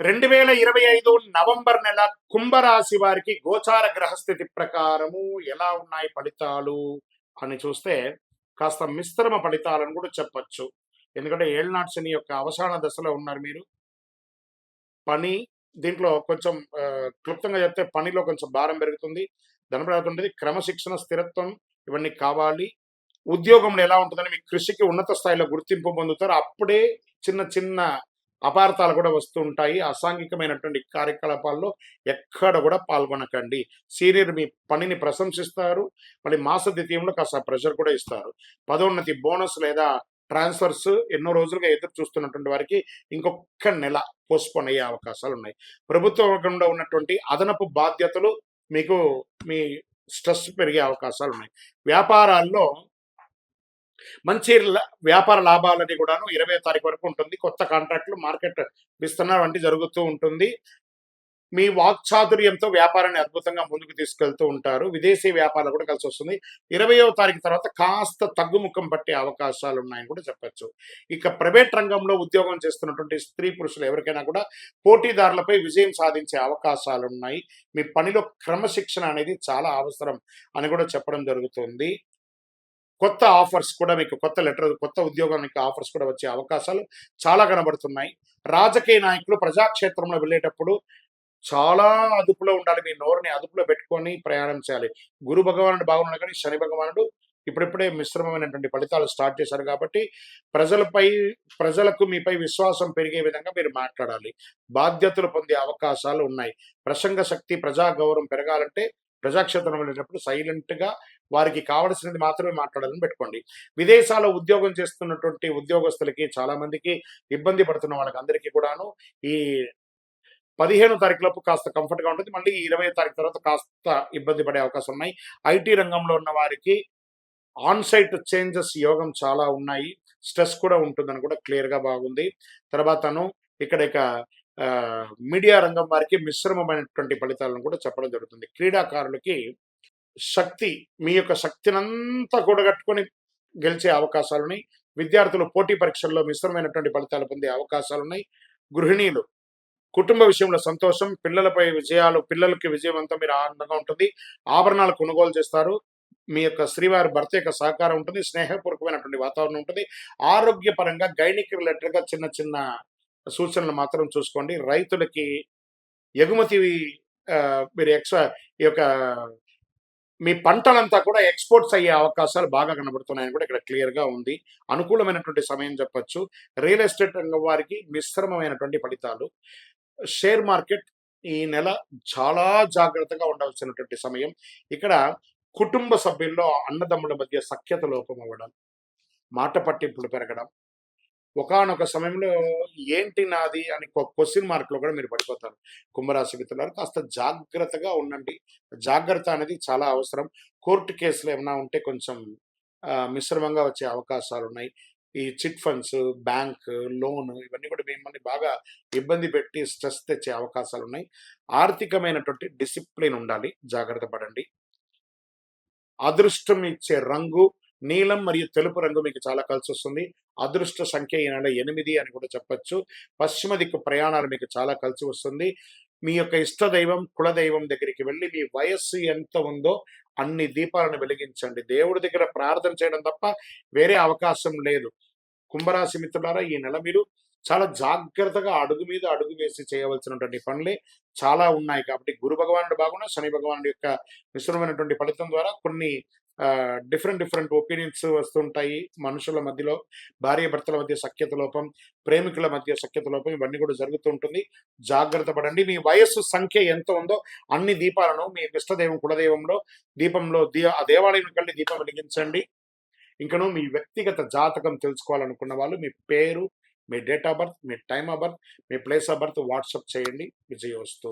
రెండు వేల ఇరవై ఐదు నవంబర్ నెల కుంభరాశి వారికి గోచార గ్రహస్థితి ప్రకారము ఎలా ఉన్నాయి ఫలితాలు అని చూస్తే కాస్త మిశ్రమ ఫలితాలను కూడా చెప్పచ్చు. ఎందుకంటే ఏళ్ళనాటి శని యొక్క అవసాన దశలో ఉన్నారు మీరు. పని దీంట్లో కొంచెం క్లుప్తంగా చెప్తే పనిలో కొంచెం భారం పెరుగుతుంది. ధనపడుతుంటుంది క్రమశిక్షణ స్థిరత్వం ఇవన్నీ కావాలి. ఉద్యోగంలో ఎలా ఉంటుందని మీ కృషికి ఉన్నత స్థాయిలో గుర్తింపు పొందుతారు. అప్పుడే చిన్న చిన్న అపార్థాలు కూడా వస్తూ ఉంటాయి. అసాంఘికమైనటువంటి కార్యకలాపాల్లో ఎక్కడ కూడా పాల్గొనకండి. సీనియర్ మీ పనిని ప్రశంసిస్తారు. మళ్ళీ మాస ద్వితీయంలో కాస్త ప్రెషర్ కూడా ఇస్తారు. పదోన్నతి బోనస్ లేదా ట్రాన్స్ఫర్స్ ఎన్నో రోజులుగా ఎదురు చూస్తున్నటువంటి వారికి ఇంకొక నెల పోస్ట్పోన్ అయ్యే అవకాశాలు ఉన్నాయి. ప్రభుత్వ వర్గంలో ఉన్నటువంటి అదనపు బాధ్యతలు మీకు మీ స్ట్రెస్ పెరిగే అవకాశాలు ఉన్నాయి. వ్యాపారాల్లో మంచి వ్యాపార లాభాలని కూడాను ఇరవై తారీఖు వరకు ఉంటుంది. కొత్త కాంట్రాక్టులు మార్కెట్ విస్తరణ వంటి జరుగుతూ ఉంటుంది. మీ వాక్చాతుర్యంతో వ్యాపారాన్ని అద్భుతంగా ముందుకు తీసుకెళ్తూ ఉంటారు. విదేశీ వ్యాపారాలు కూడా కలిసి వస్తుంది. ఇరవయో తారీఖు తర్వాత కాస్త తగ్గుముఖం పట్టే అవకాశాలు ఉన్నాయని కూడా చెప్పచ్చు. ఇక ప్రైవేట్ రంగంలో ఉద్యోగం చేస్తున్నటువంటి స్త్రీ పురుషులు ఎవరికైనా కూడా పోటీదారులపై విజయం సాధించే అవకాశాలు ఉన్నాయి మీ పనిలో క్రమశిక్షణ అనేది చాలా అవసరం అని కూడా చెప్పడం జరుగుతుంది. కొత్త ఆఫర్స్ కూడా మీకు కొత్త లెటర్ కొత్త ఉద్యోగానికి ఆఫర్స్ కూడా వచ్చే అవకాశాలు చాలా కనబడుతున్నాయి. రాజకీయ నాయకులు ప్రజాక్షేత్రంలో వెళ్ళేటప్పుడు చాలా అదుపులో ఉండాలి మీ నోరుని అదుపులో పెట్టుకొని ప్రయాణం చేయాలి. గురు భగవానుడు బాగున్నాడు కానీ శని భగవానుడు ఇప్పుడిప్పుడే మిశ్రమమైనటువంటి ఫలితాలు స్టార్ట్ చేశారు కాబట్టి ప్రజలపై ప్రజలకు మీపై విశ్వాసం పెరిగే విధంగా మీరు మాట్లాడాలి. బాధ్యతలు పొందే అవకాశాలు ఉన్నాయి. ప్రసంగ శక్తి ప్రజా గౌరవం పెరగాలంటే ప్రజాక్షేత్రం వెళ్ళేటప్పుడు సైలెంట్గా వారికి కావలసినది మాత్రమే మాట్లాడాలని పెట్టుకోండి. విదేశాల్లో ఉద్యోగం చేస్తున్నటువంటి ఉద్యోగస్తులకి చాలామందికి ఇబ్బంది పడుతున్న వాళ్ళకి అందరికీ కూడాను ఈ పదిహేను తారీఖులోపు కాస్త కంఫర్ట్గా ఉంటుంది. మళ్ళీ ఇరవై తారీఖు తర్వాత కాస్త ఇబ్బంది పడే అవకాశం ఉన్నాయి. ఐటీ రంగంలో ఉన్న వారికి ఆన్ సైట్ చేంజెస్ యోగం చాలా ఉన్నాయి. స్ట్రెస్ కూడా ఉంటుందని కూడా క్లియర్గా బాగుంది తర్వాతను ఇక్కడ ఇక మీడియా రంగం వారికి మిశ్రమమైనటువంటి ఫలితాలను కూడా చెప్పడం జరుగుతుంది. క్రీడాకారులకి శక్తి మీ యొక్క శక్తినంతా కూడగట్టుకొని గెలిచే అవకాశాలున్నాయి. విద్యార్థులు పోటీ పరీక్షల్లో మిశ్రమైనటువంటి ఫలితాలు పొందే అవకాశాలున్నాయి. గృహిణీలు కుటుంబ విషయంలో సంతోషం పిల్లలపై విజయాలు పిల్లలకి విజయం అంతా మీరు ఆనందంగా ఉంటుంది. ఆభరణాలు కొనుగోలు చేస్తారు. మీ యొక్క శ్రీవారి భర్త యొక్క సహకారం ఉంటుంది. స్నేహపూర్వకమైనటువంటి వాతావరణం ఉంటుంది. ఆరోగ్యపరంగా గైనిక్ రిలేటెడ్గా చిన్న చిన్న సూచనలు మాత్రం చూసుకోండి. రైతులకి ఎగుమతి మీరు ఎక్స్ట్రా ఈ యొక్క మీ పంటలంతా కూడా ఎక్స్పోర్ట్స్ అయ్యే అవకాశాలు బాగా కనబడుతున్నాయని కూడా ఇక్కడ క్లియర్గా ఉంది. అనుకూలమైనటువంటి సమయం చెప్పచ్చు. రియల్ ఎస్టేట్ రంగం వారికి మిశ్రమమైనటువంటి ఫలితాలు. షేర్ మార్కెట్ ఈ నెల చాలా జాగ్రత్తగా ఉండాల్సినటువంటి సమయం. ఇక్కడ కుటుంబ సభ్యుల్లో అన్నదమ్ముల మధ్య సఖ్యత లోపం అవ్వడం మాట పట్టింపులు పెరగడం ఒకానొక సమయంలో ఏంటి నాది అని క్వశ్చన్ మార్క్లో కూడా మీరు పడిపోతారు. కుంభరాశి మిత్రులారు కాస్త జాగ్రత్తగా ఉండండి. జాగ్రత్త అనేది చాలా అవసరం. కోర్టు కేసులు ఏమైనా ఉంటే కొంచెం మిశ్రమంగా వచ్చే అవకాశాలు ఉన్నాయి. ఈ చిట్ ఫండ్స్ బ్యాంక్ లోన్ ఇవన్నీ కూడా మిమ్మల్ని బాగా ఇబ్బంది పెట్టి స్ట్రెస్ తెచ్చే అవకాశాలు ఉన్నాయి. ఆర్థికమైనటువంటి డిసిప్లిన్ ఉండాలి. జాగ్రత్త పడండి. అదృష్టం ఇచ్చే రంగు నీలం మరియు తెలుపు రంగు మీకు చాలా కలిసి వస్తుంది అదృష్ట సంఖ్య ఈ నెల ఎనిమిది అని కూడా చెప్పొచ్చు. పశ్చిమ దిక్కు ప్రయాణాలు మీకు చాలా కలిసి వస్తుంది మీ యొక్క ఇష్ట దైవం కులదైవం దగ్గరికి వెళ్ళి మీ వయస్సు ఎంత ఉందో అన్ని దీపాలను వెలిగించండి. దేవుడి దగ్గర ప్రార్థన చేయడం తప్ప వేరే అవకాశం లేదు. కుంభరాశి మిత్రులారా ఈ నెల మీరు చాలా జాగ్రత్తగా అడుగు మీద అడుగు వేసి చేయవలసినటువంటి పనులే చాలా ఉన్నాయి. కాబట్టి గురు భగవానుడు బాగున్నా శని భగవానుడి యొక్క మిశ్రమైనటువంటి ఫలితం ద్వారా కొన్ని డిఫరెంట్ డిఫరెంట్ ఒపీనియన్స్ వస్తుంటాయి. మనుషుల మధ్యలో భార్య భర్తల మధ్య సఖ్యత లోపం ప్రేమికుల మధ్య సఖ్యత లోపం ఇవన్నీ కూడా జరుగుతూ ఉంటుంది. జాగ్రత్త పడండి. మీ వయస్సు సంఖ్య ఎంత ఉందో అన్ని దీపాలను మీ ఇష్టదైవం కులదైవంలో దీపంలో దీ ఆ దేవాలయం కళ్ళి దీపం వెలిగించండి. ఇంకను మీ వ్యక్తిగత జాతకం తెలుసుకోవాలనుకున్న వాళ్ళు మీ పేరు మీ డేట్ ఆఫ్ బర్త్ మీ టైమ్ ఆఫ్ బర్త్ మీ ప్లేస్ ఆఫ్ బర్త్ వాట్సాప్ చేయండి. విజయవస్తు.